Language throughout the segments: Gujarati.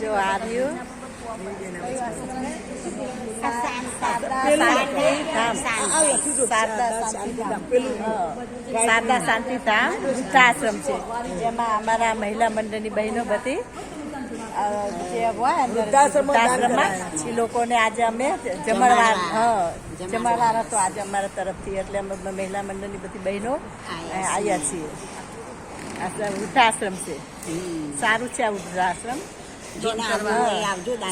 જો આવ્યું. શારદા શાંતિધામ શારદા વૃદ્ધાશ્રમ છે. જેમાં અમારા મહિલા મંડળની બહેનો બધી જે લોકોને આજે અમે જમણવાર હા જમણવાર. હતો આજે અમારા તરફથી. એટલે અમે મહિલા મંડળની બધી બહેનો આવ્યા છીએ. વૃદ્ધાશ્રમ છે. સારું છે આ વૃદ્ધાશ્રમ.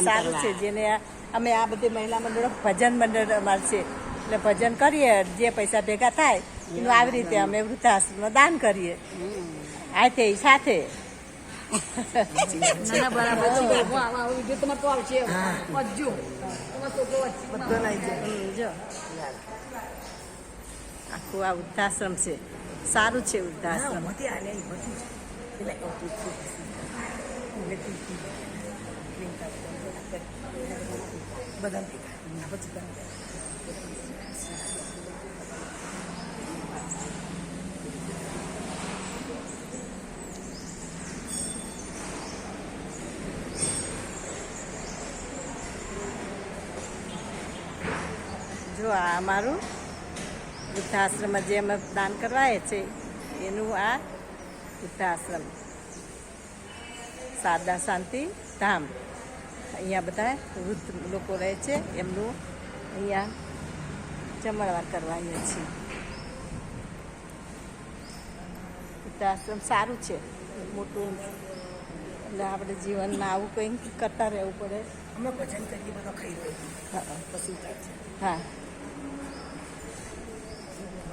સારું છે. જેને આ- અમે આ બધી મહિલા મંડળો ભજન મંડળ અમારે છે. એટલે ભજન કરીએ જે પૈસા ભેગા થાય એનું આવી રીતે અમે વૃદ્ધાશ્રમમાં દાન કરીએ. હાથે સાથે. આખું આ વૃદ્ધાશ્રમ છે. સારું છે વૃદ્ધાશ્રમ જ. આ અમારું વૃદ્ધાશ્રમમાં જે અમે દાન કરવાએ છે એનું આ વૃદ્ધાશ્રમ. સાદા શાંતિ ધામ. અહીંયા બધા વૃદ્ધ લોકો રહે છે એમનું અહીંયા જમણવાર કરવાની છીએ વૃદ્ધાશ્રમ સારું છે મોટું. એટલે આપણે જીવનમાં આવું કંઈક કરતા રહેવું પડે. અમે ભજન કરીએ બધો ખાઈ રહ્યો હા પછી હા.